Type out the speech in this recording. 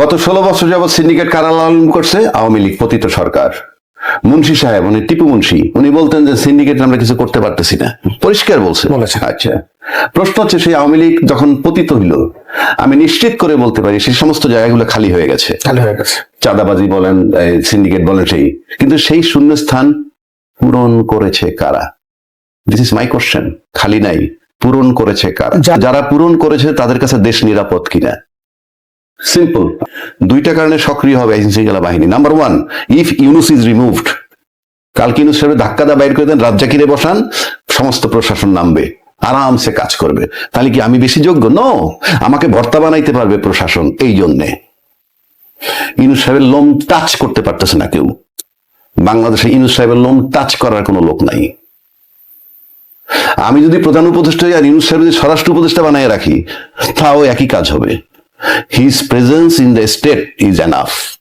গত ষোলো বছর যাবৎ সিন্ডিকেট কারা লালন করছে আওয়ামী লীগ পতিত সরকার। মুন্সি সাহেব উনি টিপু মুন্সি উনি বলতেন যে সিন্ডিকেট আমরা কিছু করতে পারতেছি না। পরিষ্কার বলছে। আচ্ছা। প্রশ্ন হচ্ছে সেই আওয়ামী লীগ যখন পতিত হইল আমি নিশ্চিত করে বলতে পারি সেই সমস্ত জায়গাগুলো খালি হয়ে গেছে। খালি হয়ে গেছে। চাঁদাবাজি বলেন সিন্ডিকেট বলেন সেই। কিন্তু সেই শূন্য স্থান পূরণ করেছে কারা? দিস ইজ মাই কোশ্চেন খালি নাই পূরণ করেছে কারা? যারা পূরণ করেছে তাদের কাছে দেশ নিরাপদ কিনা? সিম্পল দুইটা কারণে সক্রিয় হবে আইন শৃঙ্খলা বাহিনী। Number one if Yunus is removed কালকে ইউনুস সাহেব ধাক্কা দা বাইর করে দেন রাজ্জাকিরে বসান, সমস্ত প্রশাসন নামবে, আরামসে কাজ করবে। তাহলে কি আমি বেশি যোগ্য? নো আমাকে ভর্তা বানাইতে পারবে প্রশাসন, এই জন্যে। ইউনুস সাহেবের লোম টাচ করতে পারতেছে না কেউ। বাংলাদেশে ইউনুস সাহেবের লোম টাচ করার কোনো লোক নাই। আমি যদি প্রধান উপদেষ্টা আর ইউনুস সাহেব যদি স্বরাষ্ট্র উপদেষ্টা বানায় রাখি, তাও একই কাজ হবে। His presence in the state is enough.